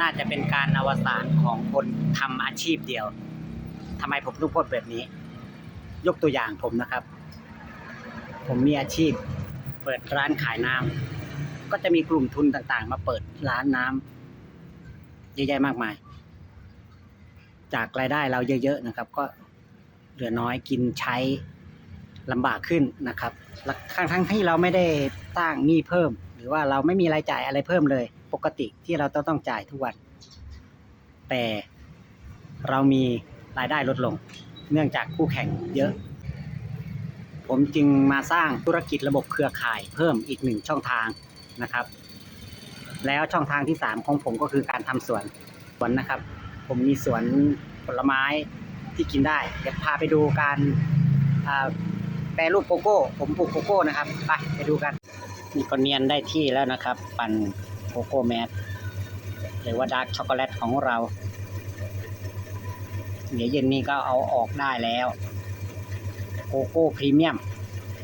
น่าจะเป็นการอวสานของคนทำอาชีพเดียวทำไมผมต้องพูดแบบนี้ ยกตัวอย่างผมนะครับ ผมมีอาชีพ เปิดร้านขายน้ำก็จะมีกลุ่มทุนต่างๆ มาเปิดร้านน้ำเยอะแยะมากมาย จากรายได้เราเยอะๆนะครับ ก็เหลือน้อยกินใช้ลำบากขึ้นนะครับทั้งทั้งที่เราไม่ได้สร้างหนี้เพิ่ม หรือว่าเราไม่มีรายจ่ายอะไรเพิ่มเลย ปกติที่เราต้องต้องจ่ายทุกวัน แต่เรามีรายได้ลดลง เนื่องจากคู่แข่งเยอะ ผมจึงมาสร้างธุรกิจระบบเครือข่ายเพิ่มอีกหนึ่งช่องทางนะครับ แล้วช่องทางที่สามของผมก็คือการทำสวนสวนนะครับ ผมมีสวนผลไม้ที่กินได้ เดี๋ยวพาไปดูการแปรรูปโกโก้ ผมปลูกโกโก้นะครับ ไปไปดูกันนี่ก็เนียนได้ที่แล้วนะครับ ปั่น โกโก้แมสหรือว่าดาร์กช็อกโกแลตของเรา เดี๋ยวเย็นนี้ก็เอาออกได้แล้ว โกโก้พรีเมียม